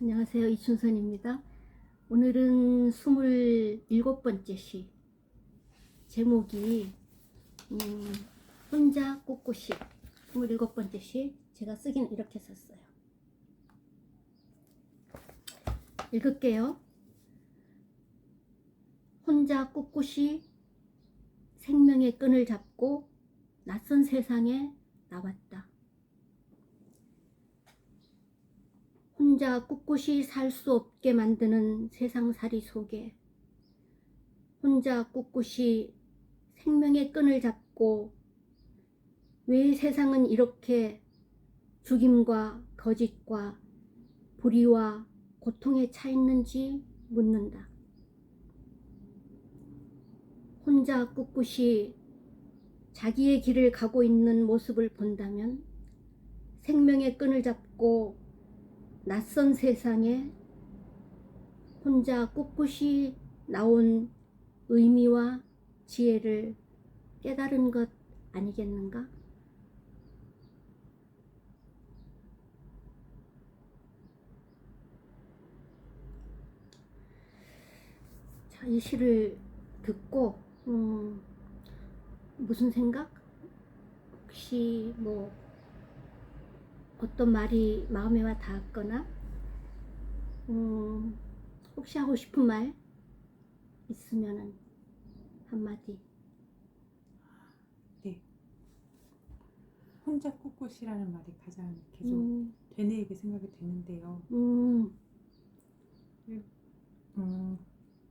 안녕하세요. 이춘선입니다. 오늘은 27번째 시. 제목이, 음, 혼자 꿋꿋이. 27번째 시. 제가 쓰긴 이렇게 썼어요. 읽을게요. 혼자 꿋꿋이 생명의 끈을 잡고 낯선 세상에 나왔다. 혼자 꿋꿋이 살 수 없게 만드는 세상살이 속에 혼자 꿋꿋이 생명의 끈을 잡고 왜 세상은 이렇게 죽임과 거짓과 불의와 고통에 차 있는지 묻는다. 혼자 꿋꿋이 자기의 길을 가고 있는 모습을 본다면 생명의 끈을 잡고 낯선 세상에 혼자 꿋꿋이 나온 의미와 지혜를 깨달은 것 아니겠는가? 자, 이 시를 듣고 음, 무슨 생각? 혹시 뭐 어떤 말이 마음에 와 닿았거나? 음, 혹시 하고 싶은 말 있으면은 한마디. 혼자 꿋꿋이라는 말이 가장 계속 음, 되뇌이게 생각이 되는데요. 음, 음,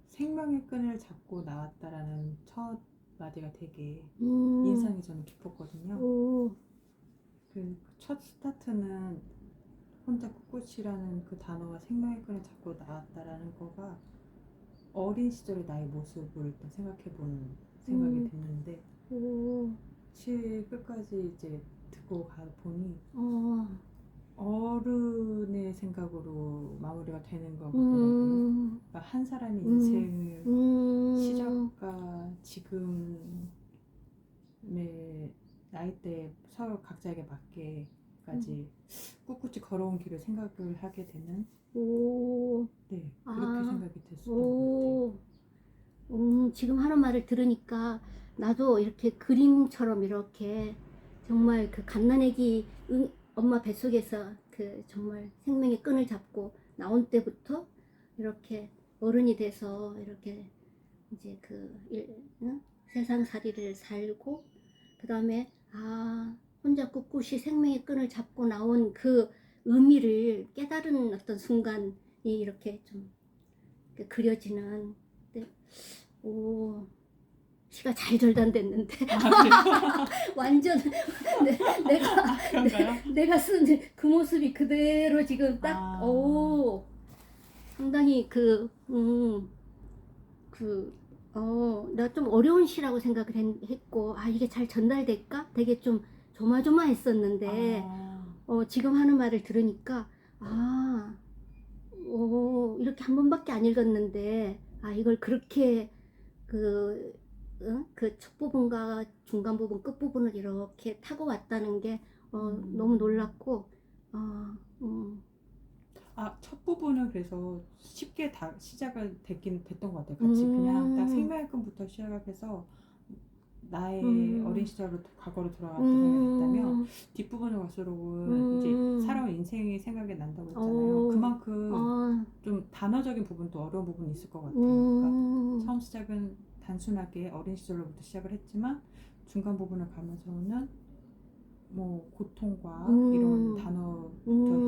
생명의 끈을 잡고 나왔다라는 첫 마디가 되게 음, 인상이 저는 깊었거든요. 오, 그 첫 스타트는 혼자 꿋꿋이라는 그 단어가 생명의 끈을 잡고 나왔다라는 거가 어린 시절의 나의 모습을 일단 생각해보는 생각이 음. 됐는데 오, 시 끝까지 이제 듣고 가 보니 어, 어른의 생각으로 마무리가 되는 거거든요. 음, 그러니까 한 사람의 음. 인생을 음, 시작과 지금의 나이대 서로 각자에게 맞게까지 꿋꿋이 걸어온 길을 생각을 하게 되는 오, 네 그렇게 아. 생각이 됐었던 것. 오, 음, 지금 하는 말을 들으니까 나도 이렇게 그림처럼 이렇게 정말 그 갓난아기 응- 엄마 뱃속에서 그 정말 생명의 끈을 잡고 나온 때부터 이렇게 어른이 돼서 이렇게 이제 그 일, 응? 세상 살이를 살고 그 다음에 아 혼자 꿋꿋이 생명의 끈을 잡고 나온 그 의미를 깨달은 어떤 순간이 이렇게 좀 그려지는 네. 오 시가 잘 절단됐는데 완전 내, 내가 아, 그런가요? 내가 쓴 그 모습이 그대로 지금 딱, 아. 오, 상당히 그, 음, 그, 어, 나 좀 어려운 시라고 생각을 했, 했고, 아, 이게 잘 전달될까? 되게 좀 조마조마했었는데, 아, 어, 지금 하는 말을 들으니까, 아, 오, 이렇게 한 번밖에 안 읽었는데, 아, 이걸 그렇게, 그, 응? 그첫 부분과 중간 부분, 끝 부분을 이렇게 타고 왔다는 게, 어, 음. 너무 놀랐고, 어, 음, 아, 첫 부분은 그래서 쉽게 다 시작을 됐긴 됐던 것 같아요. 같이 음. 그냥 딱 생명의 끈부터 시작해서 나의 음. 어린 시절로 과거로 돌아갔다 생각했다면 음, 뒷부분에 갈수록은 음. 이제 살아온 인생이 생각이 난다고 했잖아요. 오. 그만큼 어, 좀 단어적인 부분도 어려운 부분이 있을 것 같아요. 그러니까 음, 처음 시작은 단순하게 어린 시절로부터 시작을 했지만 중간 부분을 가면서는 뭐 고통과 음. 이런 단어부터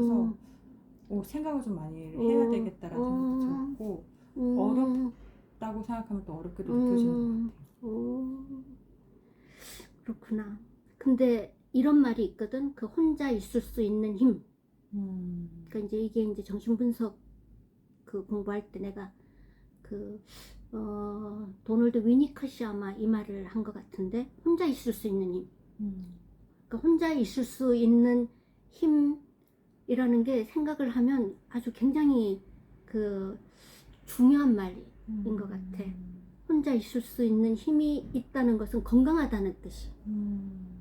어, 생각을 좀 많이 해야 음. 되겠다라는 생각도 음. 들었고 음, 어렵다고 생각하면 또 어렵게도 느껴지는 음. 것 같아요. 오, 그렇구나. 근데 이런 말이 있거든. 그 혼자 있을 수 있는 힘. 음. 그러니까 이제 이게 이제 정신분석 그 공부할 때 내가 그 어, 도널드 위니컷이 아마 이 말을 한 것 같은데 혼자 있을 수 있는 힘. 음. 그러니까 혼자 있을 수 있는 힘 이라는 게 생각을 하면 아주 굉장히 그 중요한 말이 음. 것 같아. 혼자 있을 수 있는 힘이 있다는 것은 건강하다는 뜻이. 음.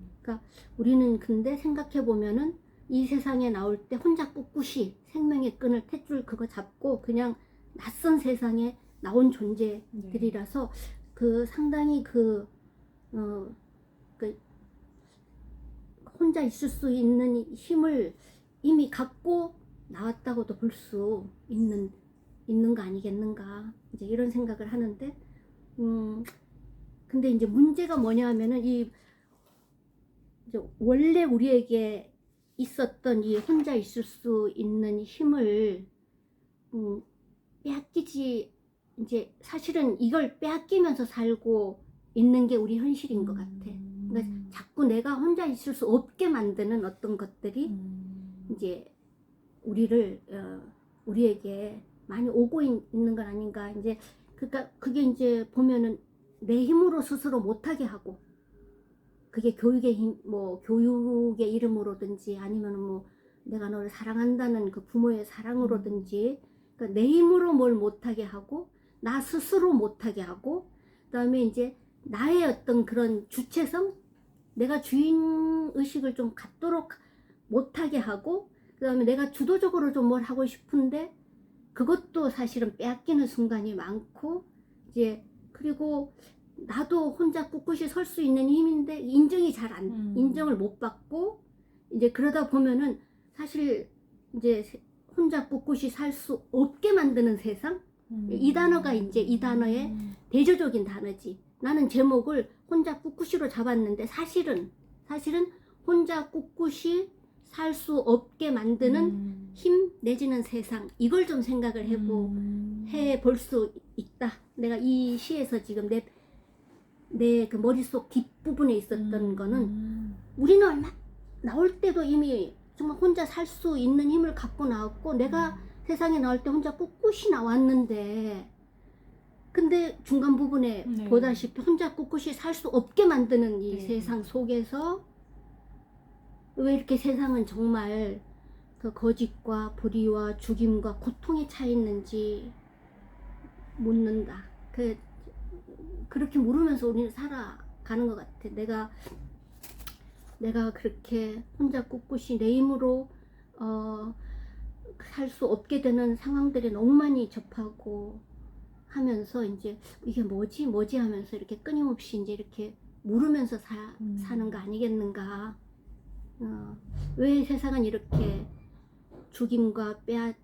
우리는 근데 생각해 보면은 이 세상에 나올 때 혼자 꿋꿋이 생명의 끈을 탯줄 그거 잡고 그냥 낯선 세상에 나온 존재들이라서 그 상당히 그, 어, 그 혼자 있을 수 있는 힘을 이미 갖고 나왔다고도 볼 수 있는 있는 거 아니겠는가 이제 이런 생각을 하는데 음 근데 이제 문제가 뭐냐 하면은 이 이제 원래 우리에게 있었던 이 혼자 있을 수 있는 힘을 음, 빼앗기지 이제 사실은 이걸 빼앗기면서 살고 있는 게 우리 현실인 것 같아. 그러니까 자꾸 내가 혼자 있을 수 없게 만드는 어떤 것들이 음. 이제 우리를 어, 우리에게 많이 오고 있, 는건 아닌가. 이제 그러니까 그게 이제 보면은 내 힘으로 스스로 못하게 하고 그게 교육의 힘 뭐 교육의 이름으로든지 아니면 뭐 내가 너를 사랑한다는 그 부모의 사랑으로든지 그러니까 내 힘으로 뭘 못하게 하고 나 스스로 못하게 하고 그다음에 이제 나의 어떤 그런 주체성? 내가 주인 의식을 좀 갖도록 못하게 하고 그 다음에 내가 주도적으로 좀 뭘 하고 싶은데 그것도 사실은 빼앗기는 순간이 많고 이제 그리고 나도 혼자 꿋꿋이 설 수 있는 힘인데 인정이 잘안 음. 인정을 못 받고 이제 그러다 보면은 사실 이제 세- 혼자 꿋꿋이 살 수 없게 만드는 세상 음. 이 단어가 이제 이 단어의 대조적인 단어지. 나는 제목을 혼자 꿋꿋이로 잡았는데 사실은 사실은 혼자 꿋꿋이 살 수 없게 만드는 음. 힘 내지는 세상 이걸 좀 생각을 해보 음. 해볼 수 있다. 내가 이 시에서 지금 내 내 그 머릿속 뒷부분에 있었던 음. 거는 우리는 얼마 나올 때도 이미 정말 혼자 살 수 있는 힘을 갖고 나왔고 내가 세상에 나올 때 혼자 꿋꿋이 나왔는데 근데 중간 부분에 네. 보다시피 혼자 꿋꿋이 살 수 없게 만드는 이 네. 세상 속에서 왜 이렇게 세상은 정말 그 거짓과 불의와 죽임과 고통에 차 있는지 묻는다. 그 그렇게 물으면서 우리는 살아가는 것 같아. 내가 내가 그렇게 혼자 꿋꿋이 내 힘으로 어, 살 수 없게 되는 상황들에 너무 많이 접하고 하면서 이제 이게 뭐지 뭐지 하면서 이렇게 끊임없이 이제 이렇게 물으면서 사, 음. 사는 거 아니겠는가 어, 왜 세상은 이렇게 죽임과 빼앗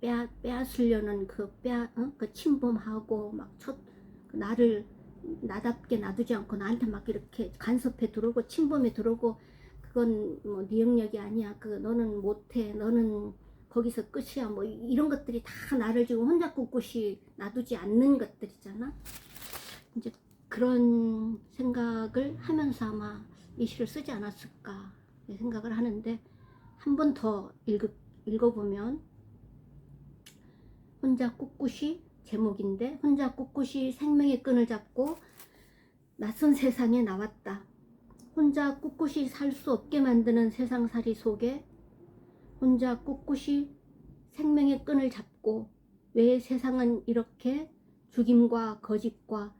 빼앗 빼앗으려는 그 빼앗 어? 그 침범하고 막 첫, 그 나를 나답게 놔두지 않고 나한테 막 이렇게 간섭해 들어오고 침범해 들어오고 그건 뭐네 영역이 아니야. 그 너는 못해. 너는 거기서 끝이야. 뭐 이- 이런 것들이 다 나를 지금 혼자 꿋꿋이 놔두지 않는 것들이잖아. 이제 그런 생각을 하면서 아마 이 시를 쓰지 않았을까 생각을 하는데 한 번 더 읽어보면 혼자 꿋꿋이 제목인데 혼자 꿋꿋이 생명의 끈을 잡고 낯선 세상에 나왔다. 혼자 꿋꿋이 살 수 없게 만드는 세상살이 속에 혼자 꿋꿋이 생명의 끈을 잡고 왜 세상은 이렇게 죽임과 거짓과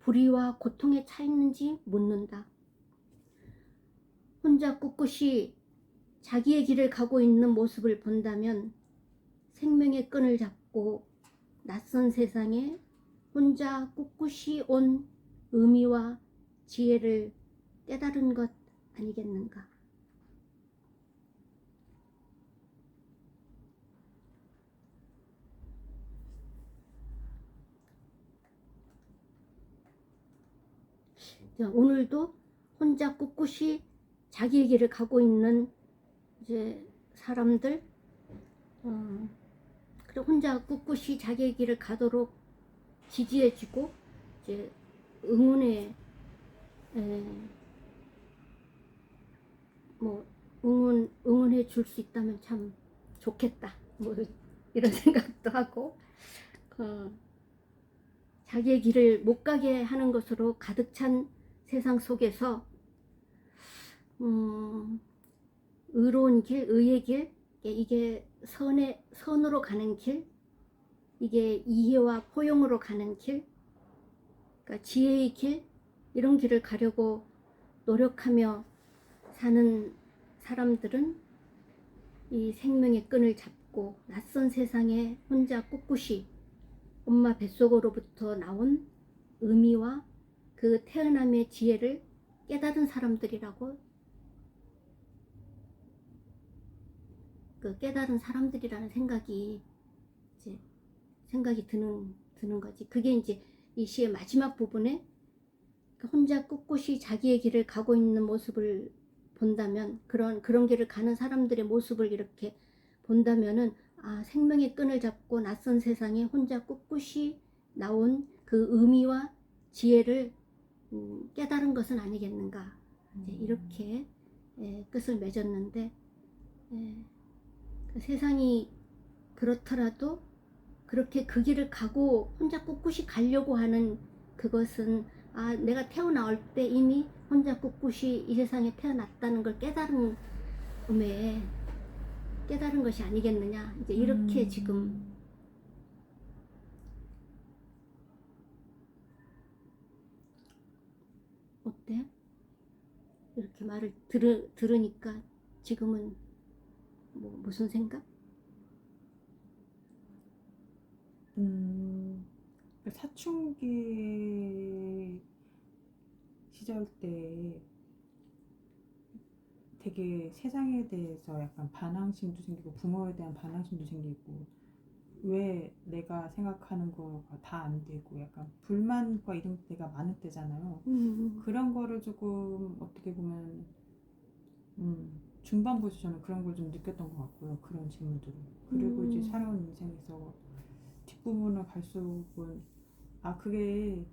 불의와 고통에 차 있는지 묻는다. 혼자 꿋꿋이 자기의 길을 가고 있는 모습을 본다면 생명의 끈을 잡고 낯선 세상에 혼자 꿋꿋이 온 의미와 지혜를 깨달은 것 아니겠는가. 자, 오늘도 혼자 꿋꿋이 자기의 길을 가고 있는 이제 사람들, 어, 그리고 혼자 꿋꿋이 자기의 길을 가도록 지지해주고 이제 응원해 에, 뭐 응원 응원해 줄 수 있다면 참 좋겠다. 뭐 이런 생각도 하고 어, 자기의 길을 못 가게 하는 것으로 가득 찬 세상 속에서 음, 의로운 길, 의의 길, 이게 선의 선으로 가는 길, 이게 이해와 포용으로 가는 길, 그러니까 지혜의 길 이런 길을 가려고 노력하며 사는 사람들은 이 생명의 끈을 잡고 낯선 세상에 혼자 꿋꿋이 엄마 뱃속으로부터 나온 의미와 그 태어남의 지혜를 깨달은 사람들이라고 그 깨달은 사람들이라는 생각이 이제 생각이 드는 드는 거지. 그게 이제 이 시의 마지막 부분에 그 혼자 꿋꿋이 자기의 길을 가고 있는 모습을 본다면 그런 그런 길을 가는 사람들의 모습을 이렇게 본다면은 아 생명의 끈을 잡고 낯선 세상에 혼자 꿋꿋이 나온 그 의미와 지혜를 음, 깨달은 것은 아니겠는가. 이제 이렇게 예, 끝을 맺었는데 예, 그 세상이 그렇더라도 그렇게 그 길을 가고 혼자 꿋꿋이 가려고 하는 그것은 아 내가 태어나올 때 이미 혼자 꿋꿋이 이 세상에 태어났다는 걸 깨달은 음에 깨달은 것이 아니겠느냐 이제 이렇게 음. 지금 어때? 이렇게 말을 들으, 들으니까 지금은 뭐 무슨 생각? 음, 그 사춘기 시절 때 되게 세상에 대해서 약간 반항심도 생기고 부모에 대한 반항심도 생기고 왜 내가 생각하는 거가 다 안 되고 약간 불만과 이런 때가 많을 때잖아요. 음, 그런 거를 조금 어떻게 보면 음, 중반부에서 저는 그런 걸 좀 느꼈던 것 같고요. 그런 질문들을. 그리고 음. 이제 살아온 인생에서 뒷부분을 갈수록은 아 그게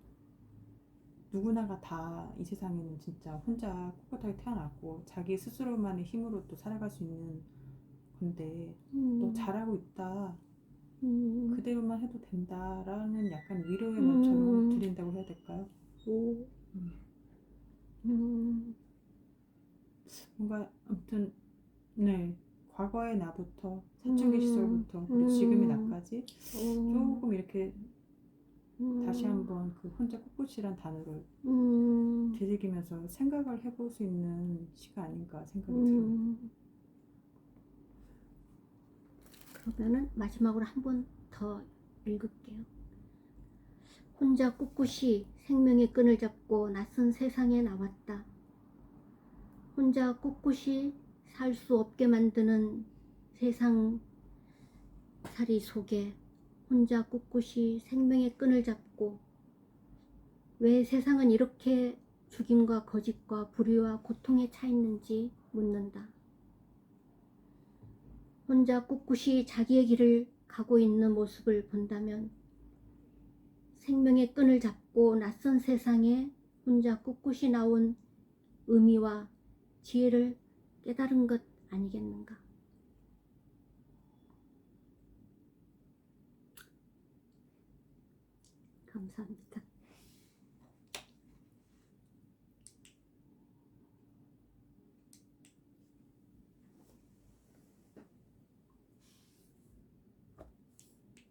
누구나가 다 이 세상에는 진짜 혼자 꿋꿋하게 태어났고 자기 스스로만의 힘으로 또 살아갈 수 있는 건데 음, 너 잘하고 있다 음, 그대로만 해도 된다라는 약간 위로의 음. 말처럼 드린다고 해야 될까요? 오, 음. 음, 뭔가 아무튼 네 과거의 나부터 사춘기 음. 시절부터 그리고 지금의 음. 나까지 음, 조금 이렇게 음, 다시 한번 그 혼자 꿋꿋이란 단어를 음, 되새기면서 생각을 해볼 수 있는 시가 아닌가 생각이 들어요. 음. 그러면은 마지막으로 한 번 더 읽을게요. 혼자 꿋꿋이 생명의 끈을 잡고 낯선 세상에 나왔다. 혼자 꿋꿋이 살 수 없게 만드는 세상 살이 속에 혼자 꿋꿋이 생명의 끈을 잡고 왜 세상은 이렇게 죽임과 거짓과 불의와 고통에 차 있는지 묻는다. 혼자 꿋꿋이 자기의 길을 가고 있는 모습을 본다면 생명의 끈을 잡고 낯선 세상에 혼자 꿋꿋이 나온 의미와 지혜를 깨달은 것 아니겠는가.